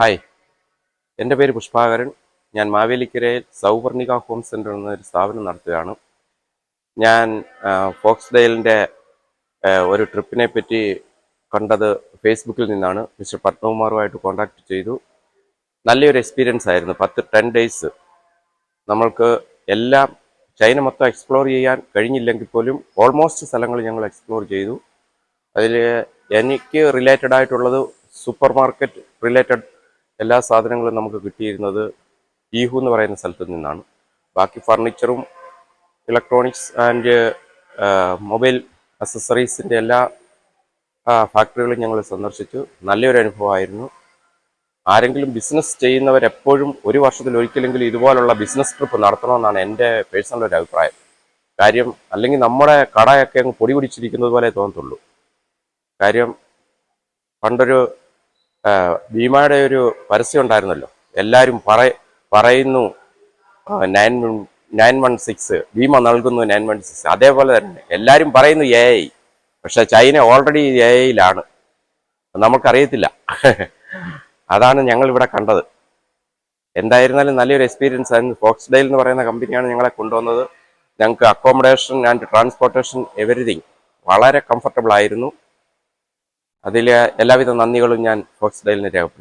Hi എന്റെ പേര് പുഷ്പാകരൻ. ഞാൻ മാവേലിക്കരയിൽ സൗവർണിക ഹോം സെന്റർ എന്നൊരു സ്ഥാപനം നടത്തുകയാണ്. ഞാൻ ഫോക്സ് ഡെയിലിന്റെ ഒരു ട്രിപ്പിനെ പറ്റി കണ്ടത് ഫേസ്ബുക്കിൽ നിന്നാണ്. മിസ്റ്റർ പത്മകുമാറുമായിട്ട് കോൺടാക്ട് ചെയ്തു. നല്ലൊരു എക്സ്പീരിയൻസ് ആയിരുന്നു. പത്ത് ടെൻ ഡേയ്സ്. നമ്മൾക്ക് എല്ലാം ചൈന മൊത്തം എക്സ്പ്ലോർ ചെയ്യാൻ കഴിഞ്ഞില്ലെങ്കിൽ പോലും ഓൾമോസ്റ്റ് സ്ഥലങ്ങൾ ഞങ്ങൾ എക്സ്പ്ലോർ ചെയ്തു. അതിൽ എനിക്ക് റിലേറ്റഡ് ആയിട്ടുള്ളത് സൂപ്പർ മാർക്കറ്റ് റിലേറ്റഡ് എല്ലാ സാധനങ്ങളും നമുക്ക് കിട്ടിയിരുന്നത് ഈഹു എന്ന് പറയുന്ന സ്ഥലത്ത് നിന്നാണ്. ബാക്കി ഫർണിച്ചറും ഇലക്ട്രോണിക്സ് ആൻഡ് മൊബൈൽ അക്സസറീസിന്റെ എല്ലാ ഫാക്ടറികളും ഞങ്ങൾ സന്ദർശിച്ചു. നല്ലൊരു അനുഭവമായിരുന്നു. ആരെങ്കിലും ബിസിനസ് ചെയ്യുന്നവരെപ്പോഴും ഒരു വർഷത്തിൽ ഒരിക്കലെങ്കിലും ഇതുപോലുള്ള ബിസിനസ് ട്രിപ്പ് നടത്തണമെന്നാണ് എന്റെ പേഴ്സണൽ ഒരു അഭിപ്രായം. കാര്യം അല്ലെങ്കിൽ നമ്മുടെ കടയൊക്കെ അങ്ങ് പൊടി പിടിച്ചിരിക്കുന്നത് പോലെ തോന്നത്തുള്ളൂ. കാര്യം പണ്ടൊരു ഭീമയുടെ ഒരു പരസ്യം ഉണ്ടായിരുന്നല്ലോ. എല്ലാവരും പറ പറയുന്നു. നയൻ നയൻ വൺ സിക്സ് ഭീമ നൽകുന്നു നയൻ വൺ സിക്സ് അതേപോലെ തന്നെ എല്ലാവരും പറയുന്നു എ ഐ പക്ഷെ ചൈന ഓൾറെഡി എ ഐയിലാണ് നമുക്കറിയത്തില്ല. അതാണ് ഞങ്ങൾ ഇവിടെ കണ്ടത്. എന്തായിരുന്നാലും നല്ലൊരു എക്സ്പീരിയൻസ് ആയിരുന്നു. ഫോക്സ് ഡെയിൽ എന്ന് പറയുന്ന കമ്പനിയാണ് ഞങ്ങളെ കൊണ്ടുവന്നത്. ഞങ്ങൾക്ക് അക്കോമഡേഷൻ ആൻഡ് ട്രാൻസ്പോർട്ടേഷൻ എവറിഥിങ് വളരെ കംഫർട്ടബിൾ ആയിരുന്നു. അതിൽ എല്ലാവിധ നന്ദികളും ഞാൻ ഫോക്സ് ഡെയിലിന് രേഖപ്പെടുത്തുന്നു.